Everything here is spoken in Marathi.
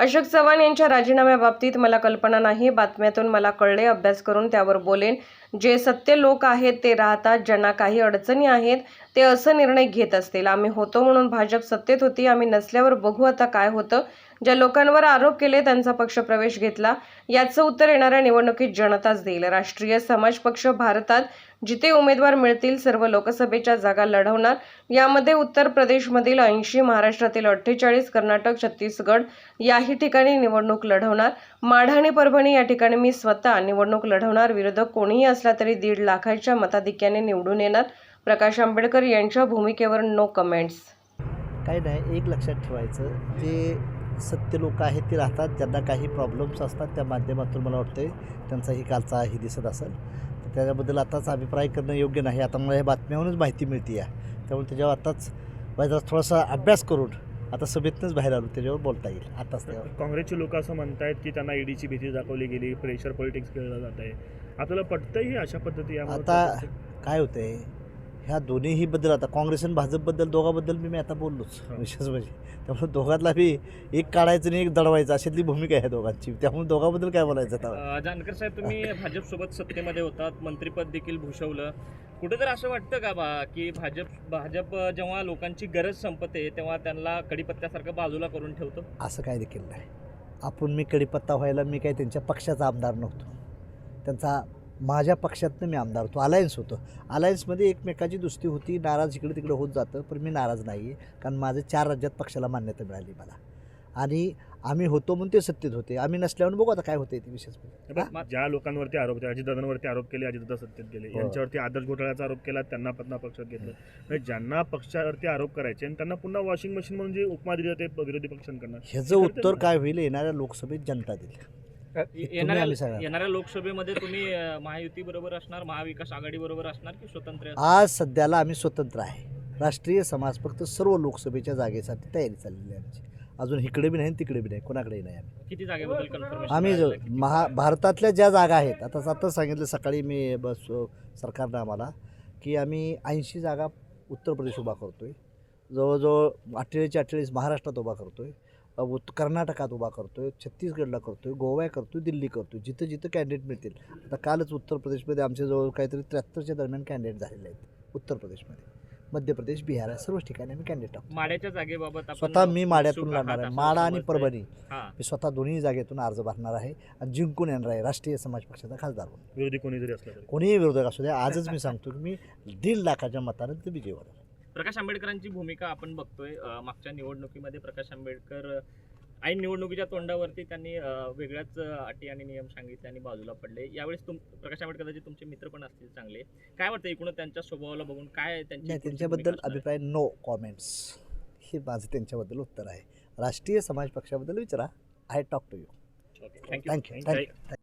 अशोक चव्हाण यांच्या राजीनाम्याबाबतीत मला कल्पना नाही. बातम्यातून मला कळले अभ्यास करून त्यावर बोलेन. जे सत्य लोक आहेत ते राहतात. ज्यांना काही अडचणी आहेत ते असं निर्णय घेत असतील. आम्ही होतो म्हणून भाजप सत्तेत होती. आम्ही नसल्यावर बघू आता काय होतं. ज्या लोकांवर आरोप केले त्यांचा पक्ष प्रवेश घेतला. याचं उत्तर येणाऱ्या निवडणुकीत जनताच देईल. राष्ट्रीय समाज पक्ष भारतात जिथे उमेदवार मिळतील सर्व लोकसभेच्या जागा लढवणार. यामध्ये उत्तर प्रदेशमधील ऐंशी महाराष्ट्रातील अठ्ठेचाळीस कर्नाटक छत्तीसगड याही ठिकाणी निवडणूक लढवणार. माढा आणि परभणी या ठिकाणी मी स्वतः निवडणूक लढवणार. विरोधक कोणीही असला तरी दीड लाखाच्या मताधिक्याने निवडून येणार. प्रकाश आंबेडकर यांच्या भूमिकेवर नो कमेंट्स काही नाही एक लक्षात ठेवायचं. जे सत्य लोक आहेत ते राहतात ज्यांना काही प्रॉब्लेम्स असतात त्या माध्यमातून मला वाटतं त्यांचाही कालचा ही दिसत असेल. तर त्याच्याबद्दल आताच अभिप्राय करणं योग्य नाही. आता मला या बातम्यावरूनच माहिती मिळते या. त्यामुळे त्याच्यावर आताच माझा थोडासा अभ्यास करून आता सभेतनंच बाहेर आलो त्याच्यावर बोलता येईल. आताच त्यावर. काँग्रेसचे लोक असं म्हणतायत की त्यांना ईडीची भीती दाखवली गेली प्रेशर पॉलिटिक्स खेळलं जात आहे आपल्याला पटतंही अशा पद्धती आता? काय होतं आहे ह्या दोन्हीही बद्दल आता काँग्रेस आणि भाजपबद्दल दोघांबद्दल मी मी आता बोललोच. विशेष म्हणजे. त्यामुळे दोघांना बी एक काढायचं आणि एक दडवायचं अशातली भूमिका आहे दोघांची. त्यामुळे दोघांबद्दल काय बोलायचं आता? जानकर साहेब तुम्ही भाजपसोबत सत्तेमध्ये होतात मंत्रीपद देखील भूषवलं. कुठेतरी असं वाटतं का बा की भाजप भाजप जेव्हा लोकांची गरज संपते तेव्हा त्यांना कडीपत्त्यासारखं बाजूला करून ठेवतो? असं काय देखील नाही. आपण मी कडीपत्ता व्हायला मी काही त्यांच्या पक्षाचा आमदार नव्हतो. त्यांचा माझ्या पक्षातनं मी आमदार होतो. अलायन्स होतो. अलायन्समध्ये एकमेकाची दुस्ती होती नाराज इकडे तिकडे होत जातं पण मी नाराज नाही आहे कारण माझं चार राज्यात पक्षाला मान्यता मिळाली मला. आणि आम्ही होतो म्हणून ते सत्तेत होते. आम्ही नसल्यावर बघू आता काय होते ते विशेष म्हणजे. ज्या लोकांवरती आरोप होते अजितदादांवरती आरोप केले अजितदादा सत्तेत गेले. हो. यांच्यावरती आदर्श घोटाळ्याचा आरोप केला त्यांना पत्ना पक्षात घेतलं. म्हणजे ज्यांना पक्षावरती आरोप करायचे आणि त्यांना पुन्हा वॉशिंग मशीन म्हणून जे उपमा दिली जाते विरोधी पक्षांकडनं ह्याचं उत्तर काय होईल? येणाऱ्या लोकसभेत जनता देईल. येणाऱ्या आम्ही. येणाऱ्या लोकसभेमध्ये तुम्ही महायुती बरोबर असणार महाविकास आघाडी बरोबर असणार की स्वतंत्र आज सध्याला आम्ही स्वतंत्र आहे. राष्ट्रीय समाज फक्त सर्व लोकसभेच्या जागेसाठी तयारी चाललेली आहे आमची. अजून इकडे बी नाही तिकडे बी नाही कोणाकडेही नाही आम्ही. किती जागेबद्दल कन्फर्मेशन आम्ही जो महा भारतातल्या ज्या जागा आहेत आता आता सांगितलं सकाळी मी बस सरकारनं आम्हाला की आम्ही ऐंशी जागा उत्तर प्रदेश उभा करतो आहे जवळजवळ अठ्ठेचाळीस अठ्ठेचाळीस महाराष्ट्रात उभा करतो आहे कर्नाटकात उभा करतो आहे छत्तीसगडला करतो आहे गोवा करतो आहे दिल्ली करतो आहे जिथं जिथं कॅन्डिडेट मिळतील. आता कालच उत्तर प्रदेशमध्ये आमच्या जवळ काहीतरी त्र्याहत्तरच्या दरम्यान कॅन्डिडेट झालेले आहेत उत्तर प्रदेशमध्ये. मध्य प्रदेश बिहार आहे सर्वच ठिकाणी आम्ही कॅन्डिडेट टाकतो. माड्याच्या जागेबाबत आपण स्वतः मी माड्यातून लढणार आहात आहे माडा आणि. परभणी. मी स्वतः दोन्ही जागेतून अर्ज भरणार आहे आणि जिंकून येणार आहे राष्ट्रीय समाज पक्षाचा खासदार म्हणून. विरोधी कोणी जरी असलं तरी. कोणीही विरोधक असू द्या आजच मी सांगतो की मी दीड लाखाच्या मतानं ते विजय होणार प्रकाश आंबेडकरांची भूमिका आपण बघतोय. मागच्या निवडणुकीमध्ये प्रकाश आंबेडकर ऐन निवडणुकीच्या तोंडावरती त्यांनी वेगळ्याच अटी आणि नियम सांगितले आणि बाजूला पडले. यावेळेस तुम प्रकाश आंबेडकरांचे तुमचे मित्र पण असतील चांगले. काय वाटतं एकूण त्यांच्या स्वभावाला बघून? काय त्यांच्याबद्दल? अभिप्राय नो कॉमेंट्स हे माझं त्यांच्याबद्दल उत्तर आहे. राष्ट्रीय समाज पक्षाबद्दल विचारा. I talk to you. Thank you. Thank you